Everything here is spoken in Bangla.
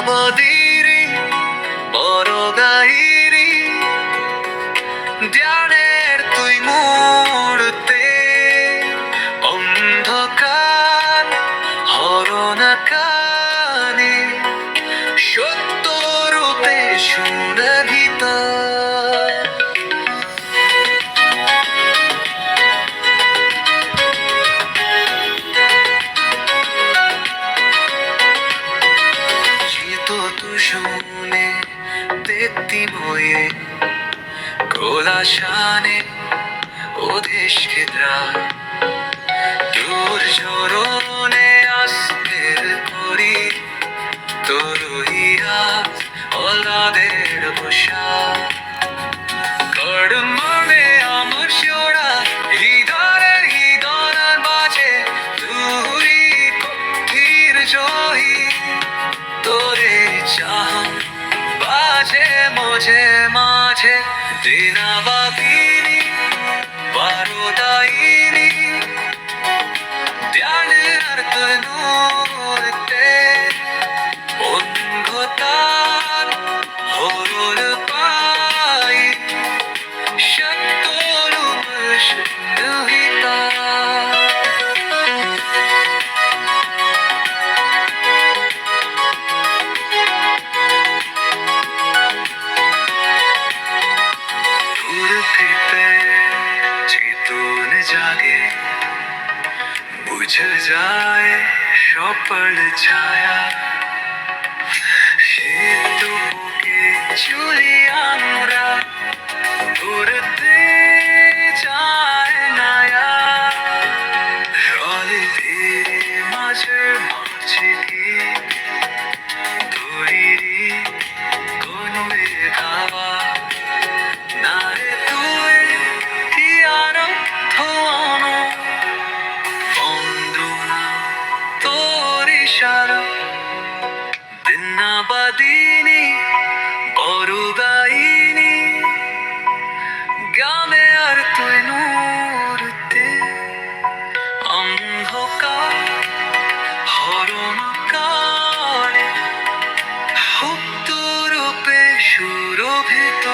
আমাদেরই বড় গাইরি জানের তুই মুড়তে অন্ধকার হরণা কানে সত্য রূপে সুরভিতা। চিত তুষণে তেত্তিময়ে কোলাশানে ওদেশ খেদ্রা। দূর জরনে আসতের করি তরুহিয়া ওলাদের বসা কড়মড়ে আমার শিওরা হৃদয়ের হৃদয়ের বাজে তুই ধীর জয়ী মোঝে মাঝে দিনাবাদিনী বারোদাইনি ধ্যান আর নূরতে জাগে। বুঝে যায় সফল ছায়া। শীত বুকে তোরিশারা দিনাবাদিনী বড়গাইনি গামে আর তুই নূরতে অন্ধকার হরমকারে হুক্ত রূপে সুরভিত।